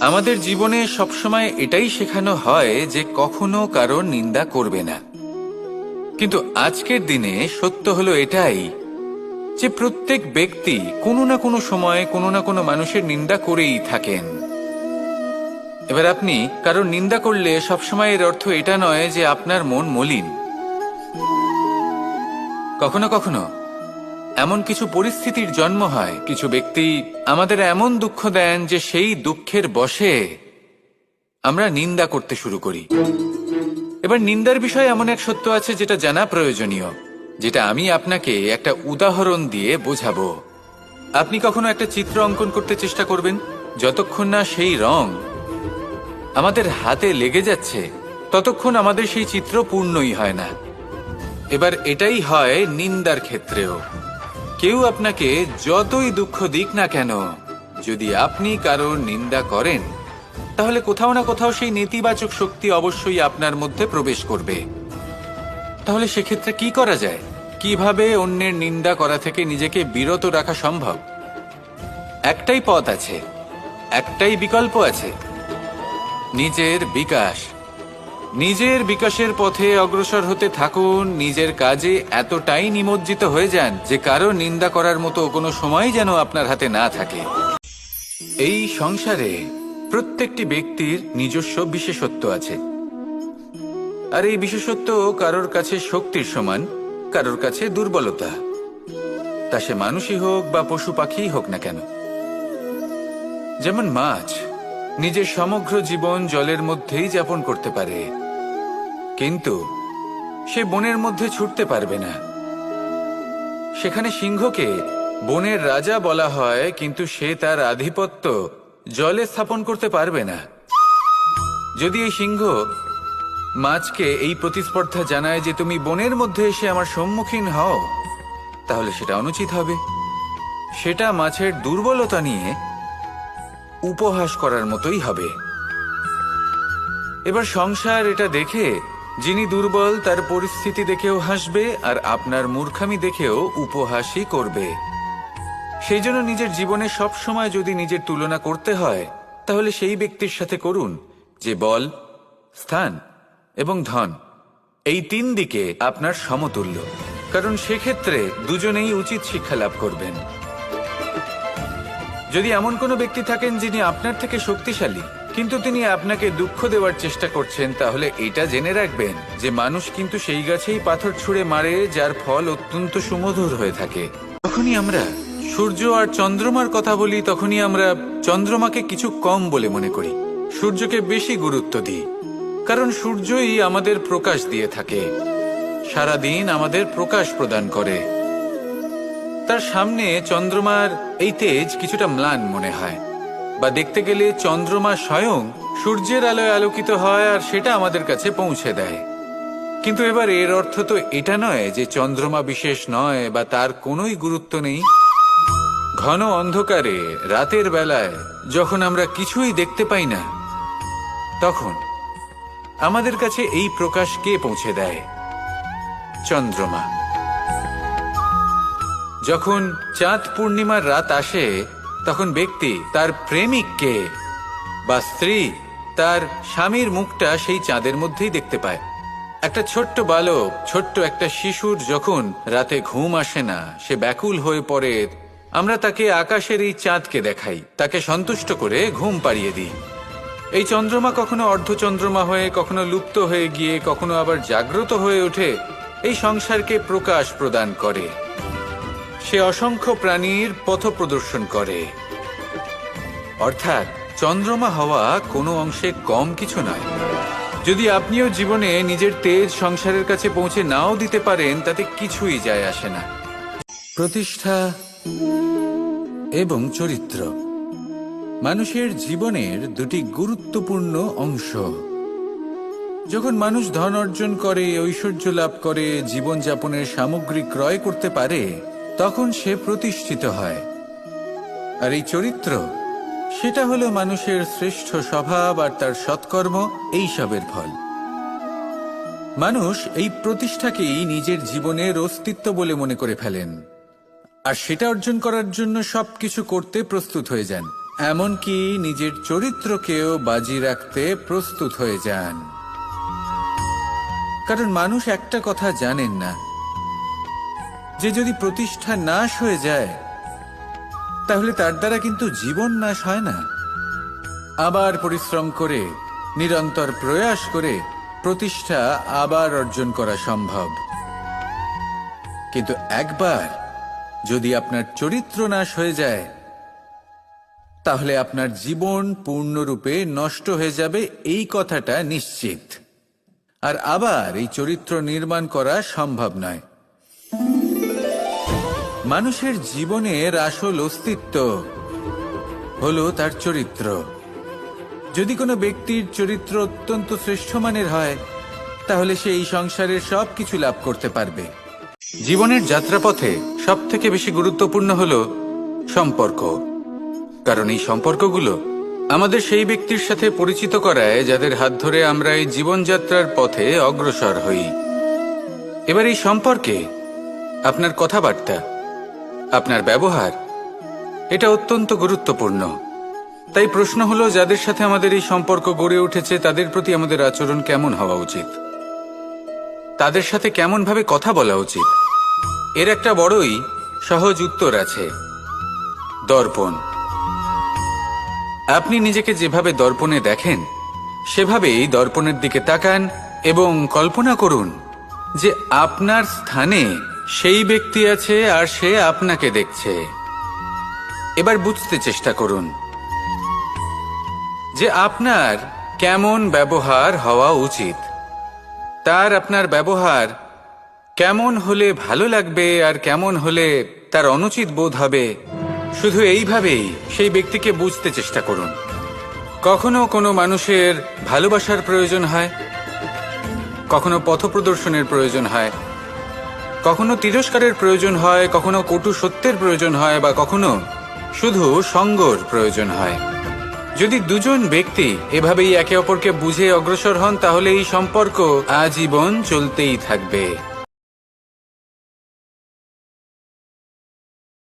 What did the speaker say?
আমাদের জীবনে সবসময় এটাই শেখানো হয় যে কখনো কারোর নিন্দা করবে না। কিন্তু আজকের দিনে সত্য হলো এটাই যে প্রত্যেক ব্যক্তি কোনো না কোনো সময়ে কোনো না কোনো মানুষের নিন্দা করেই থাকেন। এবার আপনি কারোর নিন্দা করলে সবসময় এর অর্থ এটা নয় যে আপনার মন মলিন। কখনো কখনো এমন কিছু পরিস্থিতির জন্ম হয়। কিছু ব্যক্তি আমাদের এমন দুঃখ দেন যে সেই দুঃখের বশে আমরা নিন্দা করতে শুরু করি। এবার নিন্দার বিষয়ে এমন এক সত্য আছে যেটা জানা প্রয়োজনীয়, যেটা আমি আপনাকে একটা উদাহরণ দিয়ে বোঝাবো। আপনি কখনো একটা চিত্র অঙ্কন করতে চেষ্টা করবেন? যতক্ষণ না সেই রং আমাদের হাতে লেগে যাচ্ছে, ততক্ষণ আমাদের সেই চিত্র পূর্ণই হয় না। এবার এটাই হয় নিন্দার ক্ষেত্রেও। কেউ আপনাকে যতই দুঃখ দিক না কেন, যদি আপনি কারোর নিন্দা করেন, তাহলে কোথাও না কোথাও সেই নেতিবাচক শক্তি অবশ্যই আপনার মধ্যে প্রবেশ করবে। তাহলে সেক্ষেত্রে কি করা যায়? কীভাবে অন্যের নিন্দা করা থেকে নিজেকে বিরত রাখা সম্ভব? একটাই পথ আছে, একটাই বিকল্প আছে, নিজের বিকাশ। নিজের বিকাশের পথে অগ্রসর হতে থাকুন, নিজের কাজে এতটাই নিমজ্জিত হয়ে যান যে কারও নিন্দা করার মতো কোনো সময় যেন আপনার হাতে না থাকে। এই সংসারে প্রত্যেকটি ব্যক্তির নিজস্ব বিশেষত্ব আছে। আর এই বিশেষত্ব কারোর কাছে শক্তির সমান, কারোর কাছে দুর্বলতা। তা সে মানুষই হোক বা পশু পাখিই হোক না কেন। যেমন মাছ নিজের সমগ্র জীবন জলের মধ্যেই যাপন করতে পারে কিন্তু সে বনের মধ্যে ছুটতে পারবে না। সেখানে সিংহকে বনের রাজা বলা হয়, কিন্তু সে তার আধিপত্য জলে স্থাপন করতে পারবে না। যদি এই সিংহ মাছকে এই প্রতিস্পর্ধা জানায় যে তুমি বনের মধ্যে এসে আমার সম্মুখীন হও, তাহলে সেটা অনুচিত হবে। সেটা মাছের দুর্বলতা নিয়ে উপহাস করার মতোই হবে। এবার সংসার এটা দেখে যিনি দুর্বল, তার পরিস্থিতি দেখেও হাসবে আর আপনার মূর্খামি দেখেও উপহাসই করবে। সেই জন্য নিজের জীবনে সব সময় যদি নিজের তুলনা করতে হয়, তাহলে সেই ব্যক্তির সাথে করুন, যে বল, স্থান এবং ধন, এই তিন দিকে আপনার সমতুল্য। কারণ সেক্ষেত্রে দুজনেই উচিত শিক্ষা লাভ করবেন। যদি এমন কোনো ব্যক্তি থাকেন যিনি আপনার থেকে শক্তিশালী কিন্তু তিনি আপনাকে দুঃখ দেওয়ার চেষ্টা করছেন, তাহলে এটা জেনে রাখবেন যে মানুষ কিন্তু সেই গাছেই পাথর ছুঁড়ে মারে, যার ফল অত্যন্ত সুমধুর হয়ে থাকে। তখনই আমরা সূর্য আর চন্দ্রমার কথা বলি, তখনই আমরা চন্দ্রমাকে কিছু কম বলে মনে করি। সূর্যকে বেশি গুরুত্ব দিই, কারণ সূর্যই আমাদের প্রকাশ দিয়ে থাকে। সারাদিন আমাদের প্রকাশ প্রদান করে। তার সামনে চন্দ্রমার এই তেজ কিছুটা ম্লান মনে হয়। বা দেখতে গেলে চন্দ্রমা স্বয়ং সূর্যের আলোয় আলোকিত হয় আর সেটা আমাদের কাছে পৌঁছে দেয়। কিন্তু এবার এর অর্থ তো এটা নয় যে চন্দ্রমা বিশেষ নয় বা তার কোনোই গুরুত্ব নেই। ঘন অন্ধকারে, রাতের বেলায়, যখন আমরা কিছুই দেখতে পাই না, তখন আমাদের কাছে এই প্রকাশ কে পৌঁছে দেয়? চন্দ্রমা। যখন চাঁদ পূর্ণিমার রাত আসে তখন ব্যক্তি তার প্রেমিককে বা স্ত্রী তার স্বামীর মুখটা সেই চাঁদের মধ্যেই দেখতে পায়। একটা ছোট্ট বালক, ছোট্ট একটা শিশুর যখন রাতে ঘুম আসে না, সে ব্যাকুল হয়ে পড়ে, আমরা তাকে আকাশের এই চাঁদকে দেখাই। তাকে সন্তুষ্ট করে ঘুম পাড়িয়ে দিই। এই চন্দ্রমা কখনো অর্ধচন্দ্রমা হয়ে, কখনো লুপ্ত হয়ে গিয়ে, কখনো আবার জাগ্রত হয়ে ওঠে, এই সংসারকে প্রকাশ প্রদান করে। সে অসংখ্য প্রাণীর পথ প্রদর্শন করে। অর্থাৎ, চন্দ্রমা হওয়া কোনো অংশে কম কিছু নয়। যদি আপনিও জীবনে নিজের তেজ সংসারের কাছে পৌঁছে নাও দিতে পারেন, তাতে কিছুই যায় আসে না। প্রতিষ্ঠা এবং চরিত্র। মানুষের জীবনের দুটি গুরুত্বপূর্ণ অংশ। যখন মানুষ ধন অর্জন করে, ঐশ্বর্য লাভ করে, জীবনযাপনের সামগ্রী ক্রয় করতে পারে তখন সে প্রতিষ্ঠিত হয়। আর এই চরিত্র, সেটা হলো মানুষের শ্রেষ্ঠ স্বভাব আর তার সৎকর্ম এইসবের ফল। মানুষ এই প্রতিষ্ঠাকেই নিজের জীবনের অস্তিত্ব বলে মনে করে ফেলেন। আর সেটা অর্জন করার জন্য সবকিছু করতে প্রস্তুত হয়ে যান, এমনকি নিজের চরিত্রকেও বাজি রাখতে প্রস্তুত হয়ে যান। কারণ মানুষ একটা কথা জানেন না যে যদি প্রতিষ্ঠা নাশ হয়ে যায়, তাহলে তার দ্বারা কিন্তু জীবন নাশ হয় না। আবার পরিশ্রম করে, নিরন্তর প্রয়াস করে প্রতিষ্ঠা আবার অর্জন করা সম্ভব। কিন্তু একবার যদি আপনার চরিত্র নাশ হয়ে যায়, তাহলে আপনার জীবন পূর্ণরূপে নষ্ট হয়ে যাবে এই কথাটা নিশ্চিত। আর আবার এই চরিত্র নির্মাণ করা সম্ভব নয়। মানুষের জীবনের আসল অস্তিত্ব হলো তার চরিত্র। যদি কোনো ব্যক্তির চরিত্র অত্যন্ত শ্রেষ্ঠ মানের হয়, তাহলে সে এই সংসারের সব কিছু লাভ করতে পারবে। জীবনের যাত্রাপথে সব থেকে বেশি গুরুত্বপূর্ণ হল সম্পর্ক। কারণ এই সম্পর্কগুলো আমাদের সেই ব্যক্তির সাথে পরিচিত করায় যাদের হাত ধরে আমরা এই জীবনযাত্রার পথে অগ্রসর হই। এবার এই সম্পর্কে আপনার কথাবার্তা আপনার ব্যবহার, এটা অত্যন্ত গুরুত্বপূর্ণ। তাই প্রশ্ন হলো, যাদের সাথে আমাদের এই সম্পর্ক গড়ে উঠেছে, তাদের প্রতি আমাদের আচরণ কেমন হওয়া উচিত? তাদের সাথে কেমন ভাবে কথা বলা উচিত? এর একটা বড়ই সহজ উত্তর আছে, দর্পণ। আপনি নিজেকে যেভাবে দর্পণে দেখেন, সেভাবেই দর্পণের দিকে তাকান এবং কল্পনা করুন যে আপনার স্থানে সেই ব্যক্তি আছে আর সে আপনাকে দেখছে। এবার বুঝতে চেষ্টা করুন যে আপনার কেমন ব্যবহার হওয়া উচিত। তার আপনার ব্যবহার কেমন হলে ভালো লাগবে আর কেমন হলে তার অনুচিত বোধ হবে। শুধু এইভাবেই সেই ব্যক্তিকে বুঝতে চেষ্টা করুন। কখনো কোনো মানুষের ভালোবাসার প্রয়োজন হয়, কখনো পথপ্রদর্শনের প্রয়োজন হয় কখনো তিরস্কারের প্রয়োজন হয়, কখনো কটু সত্যের প্রয়োজন হয় বা কখনো শুধু সঙ্গর প্রয়োজন হয়। যদি দুজন ব্যক্তি এভাবেই একে অপরকে বুঝে অগ্রসর হন, তাহলে এই সম্পর্ক আজীবন চলতেই থাকবে।